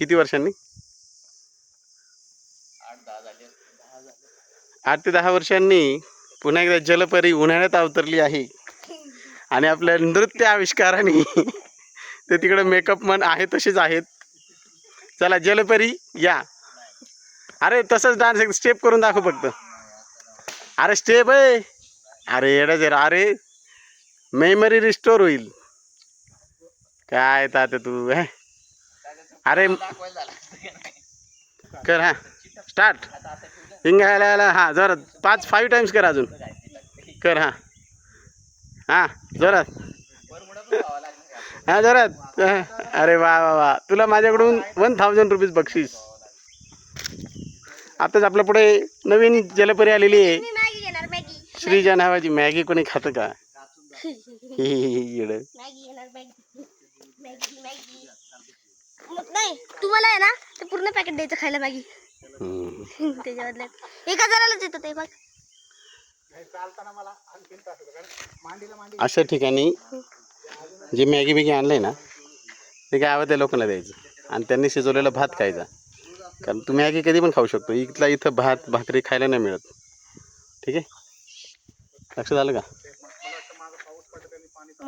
किती वर्षांनी? आठ ते दहा वर्षांनी पुन्हा एकदा जलपरी उन्हाळ्यात अवतरली आहे. आणि आपल्या नृत्य आविष्काराने ते तिकडे मेकअप मन आहे तसेच आहेत. चला जलपरी या. अरे तसंच डान्स एक स्टेप करून दाखव फक्त. अरे स्टेप आहे अरे येडा जरा. अरे मेमरी रिस्टोर होईल. काय तात्या तू हे? अरे कर हा. स्टार्ट हिंगायला हा जोरात. पाच फाईव्ह टाइम्स कर अजून. कर हा. हा जोरात. हा जोरात. हा. अरे वा वा वा. तुला माझ्याकडून वन थाउजंड रुपीज बक्षीस. आताच आपल्या पुढे नवीन जलपरी आलेली आहे. श्रीजा नावाची मॅगी कोणी खातं का हि हि हि येडं. मॅगी घेणार मॅगी मॅगी मॅगी मग तुम्हाला आहे ना ते पूर्ण पॅकेट द्यायचं खायला मॅगी. हम्म. एक हजारालाच येतं ते बघ. अशा ठिकाणी जे मॅगी बिगी आणलंय ना ते काय हवं त्या लोकांना द्यायचं. आणि त्यांनी शिजवलेला भात खायचा. कारण तू मॅगी कधी पण खाऊ शकतो. इथला इथं भात भाकरी खायला नाही मिळत. ठीक आहे? लक्षात आलं का?